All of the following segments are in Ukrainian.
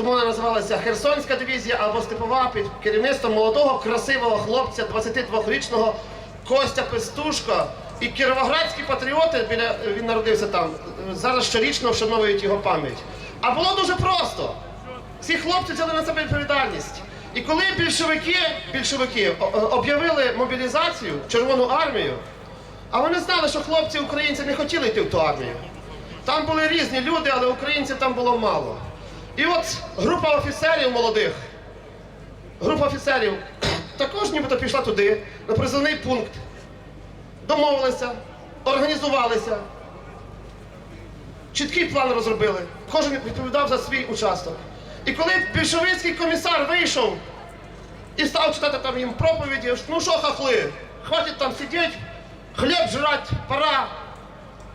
тому вона називалася Херсонська дивізія або Степова під керівництвом молодого красивого хлопця, 22-річного Костя Пестушка. І кіровоградські патріоти, біля, він народився там, зараз щорічно вшановують його пам'ять. А було дуже просто. Ці хлопці взяли на себе відповідальність. І коли більшовики, більшовики об'явили мобілізацію, Червону армію, а вони знали, що хлопці українці не хотіли йти в ту армію. Там були різні люди, але українців там було мало. І от група офіцерів молодих, група офіцерів також нібито пішла туди, на призовний пункт. Домовилися, організувалися, чіткий план розробили. Кожен відповідав за свій участок. І коли більшовицький комісар вийшов і став читати там їм проповіді, ну що хахли, хватить там сидіти, хліб жрать, пора,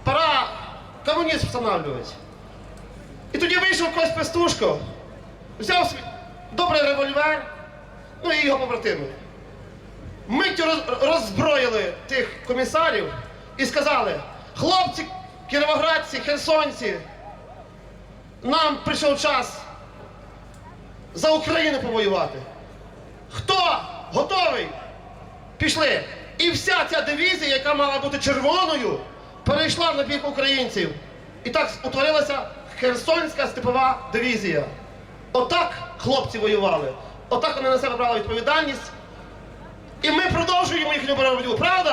пора комунізм встановлювати. Вийшов Кость Пестушко, взяв свій добрий револьвер, ну і його побратими. Миттю роз- роззброїли тих комісарів і сказали: хлопці, кіровоградці, херсонці, нам прийшов час за Україну повоювати. Хто готовий? Пішли. І вся ця дивізія, яка мала бути червоною, перейшла на бік українців. І так утворилася Херсонська степова дивізія. Отак хлопці воювали. Отак вони на себе брали відповідальність. І ми продовжуємо їхню боротьбу, правда?